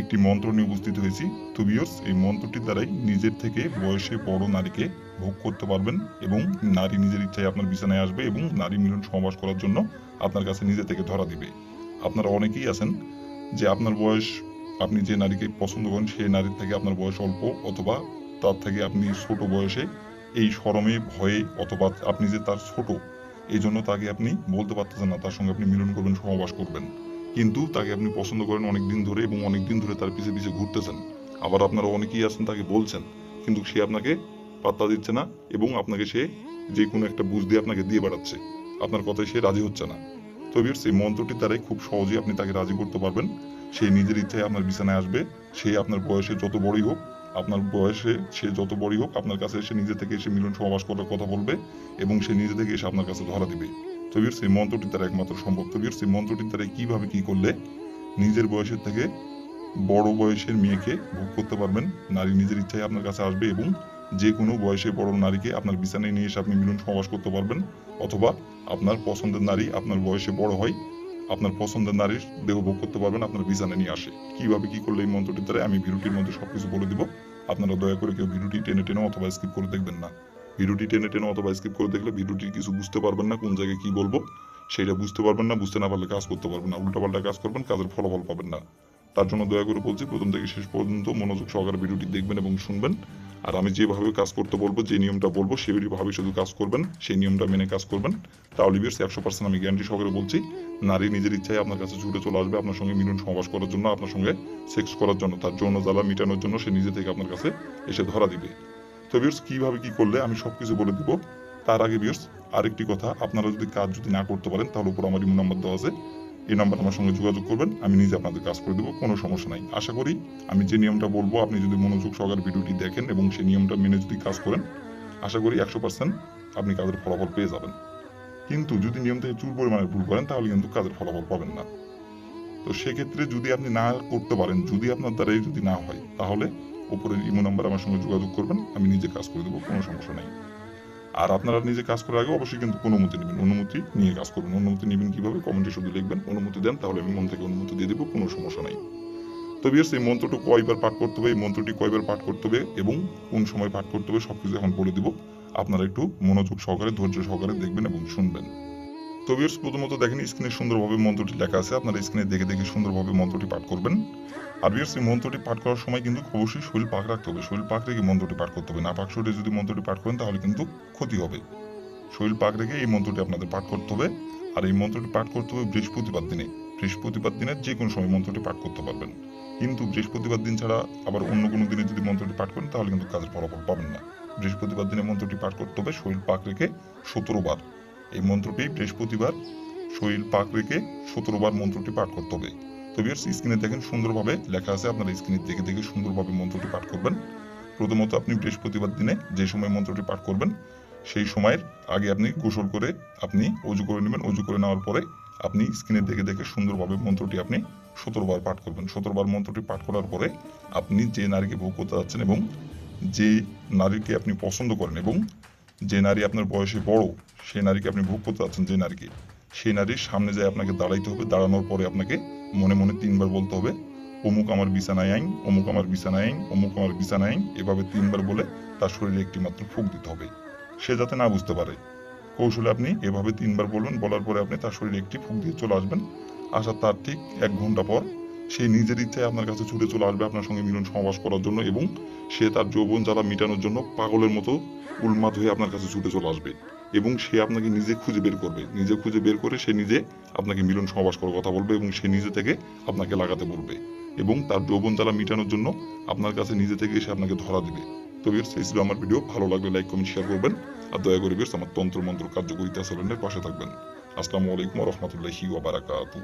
একটি মন্ত্র নিয়ে উপস্থিত হয়েছি। তো বিয়ার্স এই মন্ত্রটির দ্বারাই নিজের থেকে বয়সে বড় নারীকে ভোগ করতে পারবেন এবং নারী নিজের ইচ্ছায় আপনার বিছানায় আসবে এবং নারী মিলন সমাবাস করার জন্য আপনার কাছে নিজে থেকে ধরা দিবে। আপনারা অনেকেই আছেন যে আপনার বয়স, আপনি যে নারীকে পছন্দ করেন সেই নারীর থেকে আপনার বয়স অল্প অথবা তার থেকে আপনি ছোট বয়সে এই শরমে ভয়ে অথবা আপনি যে তার ছোট, এই জন্য তাকে আপনি বলতে পারতেছেন না, তার সঙ্গে আপনি মিলন করবেন সমাবাস করবেন। কিন্তু তাকে আপনি পছন্দ করেন অনেক দিন ধরে এবং অনেক দিন ধরে তার পিছে পিছে ঘুরতেছেন। আবার আপনারা অনেকেই আছেন তাকে বলছেন, কিন্তু সে আপনাকে পাত্তা দিচ্ছে না এবং আপনাকে সে যে কোনো একটা বুঝ দিয়ে আপনাকে দিয়ে বেড়াচ্ছে। আপনার কথায় সে রাজি হচ্ছে না। তো বিয়ার্স এই মন্ত্রটির দ্বারাই খুব সহজেই আপনি তাকে রাজি করতে পারবেন। সে নিজের ইচ্ছায় আপনার বিছানায় আসবে, সে আপনার বয়সে যত বড়ই হোক, আপনার বয়সে সে যত বড়ই হোক, আপনার কাছে এসে নিজে থেকে এসে মিলন সমাবাস করার কথা বলবে এবং সে নিজে থেকে এসে আপনার কাছে ধরা দিবে। তো বিয়ার্স এই মন্ত্রটির দ্বারা একমাত্র সম্ভব তো বিয়ার্স এই মন্ত্রটির দ্বারা কীভাবে কি করলে নিজের বয়সের থেকে বড় বয়সের মেয়েকে ভোগ করতে পারবেন? নারী নিজের ইচ্ছায় আপনার কাছে আসবে এবং যে কোনো বয়সে বড় নারীকে আপনার বিছানায় নিয়ে এসে আপনি মিলন সমাবাস করতে পারবেন। অথবা আপনার পছন্দের নারী আপনার বয়সে বড় হয়, আপনার পছন্দের নারীর দেহ ভোগ করতে পারবেন, আপনার বিছানায় নিয়ে আসে। কীভাবে কি করলে এই মন্ত্রটির দ্বারা আমি ভিডিওটির মধ্যে সবকিছু বলে দিব। আপনারা দয়া করে কেউ ভিডিওটি টেনে টেনে অথবা স্কিপ করে দেখবেন না। ভিডিওটি টেনে টেনে অথবা স্কিপ করে দেখলে ভিডিওটি কিছু বুঝতে পারবেন না, কোন জায়গায় কি বলব, সেটা বুঝতে পারবেন না, বুঝতে না পারলে কাজ করতে পারবেন না, উল্টাপাল্টা কাজ করবেন, কাজের ফলাফল পাবেন না। তার জন্য দয়া করে বলছি, প্রথম থেকে শেষ পর্যন্ত মনোযোগ সহকারে ভিডিওটি দেখবেন এবং শুনবেন। আর আমি যেভাবে কাজ করতে বলব, যে নিয়মটা বলব সেইভাবে শুধু কাজ করবেন, সেই নিয়মটা মেনে কাজ করবেন। তাহলে বিয়ার্স একশো পার্সেন্ট আমি গ্যারান্টি সহকারে বলছি, নারী নিজের ইচ্ছায় আপনার কাছে ছুটে চলে আসবে, আপনার সঙ্গে মিলন সমাবাস করার জন্য, আপনার সঙ্গে সেক্স করার জন্য, তার যৌন জ্বালা মেটানোর জন্য সে নিজে থেকে আপনার কাছে এসে ধরা দিবে। তো বিয়ার্স কীভাবে কি করলে আমি সবকিছু বলে দিব। তার আগে বিয়ার্স আরেকটি কথা, আপনারা যদি কাজ যদি না করতে পারেন, তাহলে উপর আমার ইমো নাম্বার দেওয়া আছে। এই নাম্বার আমার সঙ্গে যোগাযোগ করবেন, আমি নিজে আপনাদের কাজ করে দেবো, কোনো সমস্যা নাই। আশা করি আমি যে নিয়মটা বলব, আপনি যদি মনোযোগ সহকারে ভিডিওটি দেখেন এবং সেই নিয়মটা মেনে যদি কাজ করেন, আশা করি একশো পার্সেন্ট আপনি কাজের ফলাফল পেয়ে যাবেন। কিন্তু যদি নিয়ম থেকে চুল পরিমাণে ভুল করেন, তাহলে কিন্তু কাজের ফলাফল পাবেন না। তো সেক্ষেত্রে যদি আপনি না করতে পারেন, যদি আপনার দ্বারাই যদি না হয়, তাহলে উপরের ইমো নাম্বার আমার সঙ্গে যোগাযোগ করবেন, আমি নিজে কাজ করে দেবো, কোনো সমস্যা নেই। আর আপনারা নিজে কাজ করার আগে অবশ্যই কিন্তু অনুমতি নেবেন, অনুমতি নিয়ে কাজ করবেন। অনুমতি নেবেন কীভাবে? কমেন্টে শুধু লিখবেন, অনুমতি দেন, তাহলে আমি মন থেকে অনুমতি দিয়ে দেবো, কোনো সমস্যা নাই। তো বিয়ার্স এই মন্ত্রটি কয়বার পাঠ করতে হবে, এই মন্ত্রটি কয়বার পাঠ করতে হবে এবং কোন সময় পাঠ করতে হবে সবকিছু এখন বলে দিব। আপনারা একটু মনোযোগ সহকারে, ধৈর্য সহকারে দেখবেন এবং শুনবেন। তো প্রথমত দেখেন, স্ক্রিনে সুন্দরভাবে মন্ত্রটি লেখা আছে। আপনারা স্ক্রিনে দেখে দেখে সুন্দরভাবে মন্ত্রটি পাঠ করবেন। আর বিয়ার্স এই মন্ত্রটি পাঠ করার সময় কিন্তু অবশ্যই শরীর পাক রাখতে হবে। শরীর পাক রেখে মন্ত্রটি পাঠ করতে হবে। না পাক শরীরে যদি মন্ত্রটি পাঠ করেন, তাহলে কিন্তু ক্ষতি হবে। শরীর পাক রেখে এই মন্ত্রটি আপনাদের পাঠ করতে হবে। আর এই মন্ত্রটি পাঠ করতে হবে বৃহস্পতিবার দিনে। বৃহস্পতিবার দিনে যে কোনো সময় মন্ত্রটি পাঠ করতে পারবেন। কিন্তু বৃহস্পতিবার দিন ছাড়া আবার অন্য কোনো দিনে যদি মন্ত্রটি পাঠ করেন, তাহলে কিন্তু কাজের ফলাফল পাবেন না। বৃহস্পতিবার দিনে মন্ত্রটি পাঠ করতে হবে। শরীর পাক রেখে সতেরো বার এই মন্ত্রটি বৃহস্পতিবার শরীর পাক রেখে সতেরোবার মন্ত্রটি পাঠ করতে হবে। তো বিয়ার্স স্ক্রিনে দেখেন সুন্দরভাবে লেখা আছে, আপনারা স্ক্রিনে দেখে দেখে সুন্দরভাবে মন্ত্রটি পাঠ করবেন। প্রথমত আপনি বৃহস্পতিবার দিনে যে সময় মন্ত্রটি পাঠ করবেন, সেই সময়ের আগে আপনি গোসল করে আপনি অজু করে নেবেন। অজু করে নেওয়ার পরে আপনি স্ক্রিনে দেখে দেখে সুন্দরভাবে মন্ত্রটি আপনি সতেরোবার পাঠ করবেন। সতেরোবার মন্ত্রটি পাঠ করার পরে আপনি যে নারীকে ভোগ করতে যাচ্ছেন এবং যে নারীকে আপনি পছন্দ করেন এবং যে নারী আপনার বয়সে বড়, সেই নারীকে আপনি ভোগ করতে যাচ্ছেন যে নারীকে, সেই নারীর সামনে যায় আপনাকে দাঁড়াইতে হবে, দাঁড়ানোর পরে আপনাকে মনে মনে তিনবার বলতে হবে, অমুক আমার বিছানায় আইন, অমুক আমার বিছানায় আইন, অমুক আমার বিছানায় আইন, এভাবে তিনবার বলে তার শরীরে একটি মাত্র ফুক দিতে হবে। সে যাতে না বুঝতে পারে। কৌশলে আপনি এভাবে তিনবার বলবেন বলার পরে আপনি তার শরীরে একটি ফুক দিয়ে চলে আসবেন। আসার তার ঠিক এক ঘণ্টা পর সে নিজের ইচ্ছায় আপনার কাছে ছুটে চলে আসবে আপনার সঙ্গে মিলন সমাবাস করার জন্য এবং সে তার যৌবন জ্বালা মেটানোর জন্য পাগলের মতো উন্মাদ হয়ে আপনার কাছে ছুটে চলে আসবে এবং সে আপনাকে নিজে খুঁজে বের করবে। নিজে খুঁজে বের করে সে নিজে আপনাকে মিলন সমাবাস করার কথা বলবে এবং সে নিজে থেকে আপনাকে লাগাতে বলবে এবং তার যৌবন জ্বালা মেটানোর জন্য আপনার কাছে নিজে থেকে এসে আপনাকে ধরা দেবে। তো বিয়ার্স এই ছিল আমার ভিডিও ভালো লাগলে লাইক কমেন্ট শেয়ার করবেন আর দয়া করে বিয়ার্স আমার তন্ত্র মন্ত্র কার্যকরিতা চ্যানেলের পাশে থাকবেন। আসসালামু আলাইকুম রহমতুল্লাহি ওবারাকাতু